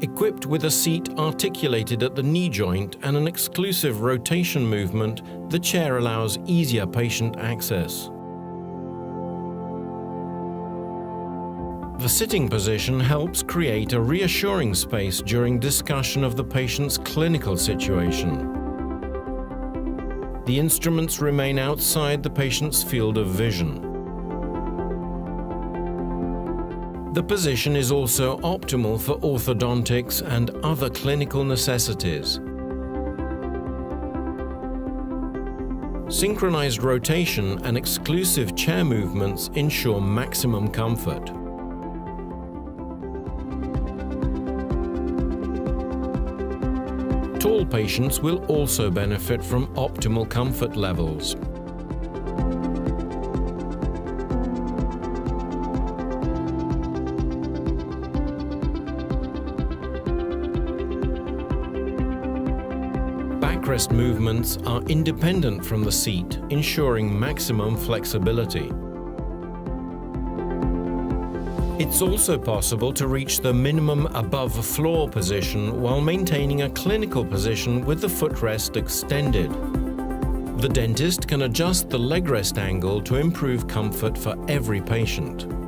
Equipped with a seat articulated at the knee joint and an exclusive rotation movement, the chair allows easier patient access. The sitting position helps create a reassuring space during discussion of the patient's clinical situation. The instruments remain outside the patient's field of vision. The position is also optimal for orthodontics and other clinical necessities. Synchronized rotation and exclusive chair movements ensure maximum comfort. Tall patients will also benefit from optimal comfort levels. Backrest movements are independent from the seat, ensuring maximum flexibility. It's also possible to reach the minimum above floor position while maintaining a clinical position with the footrest extended. The dentist can adjust the leg rest angle to improve comfort for every patient.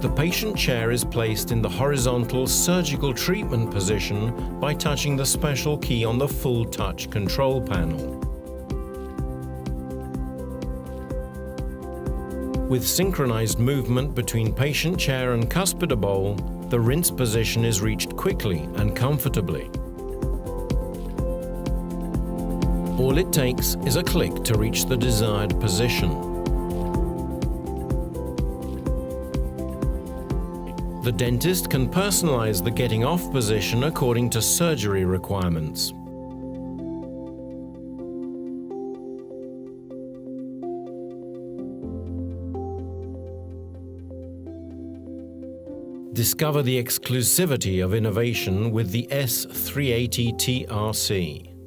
The patient chair is placed in the horizontal surgical treatment position by touching the special key on the full touch control panel. With synchronized movement between patient chair and cuspidor bowl, the rinse position is reached quickly and comfortably. All it takes is a click to reach the desired position. The dentist can personalize the getting off position according to surgery requirements. Discover the exclusivity of innovation with the S380 TRC.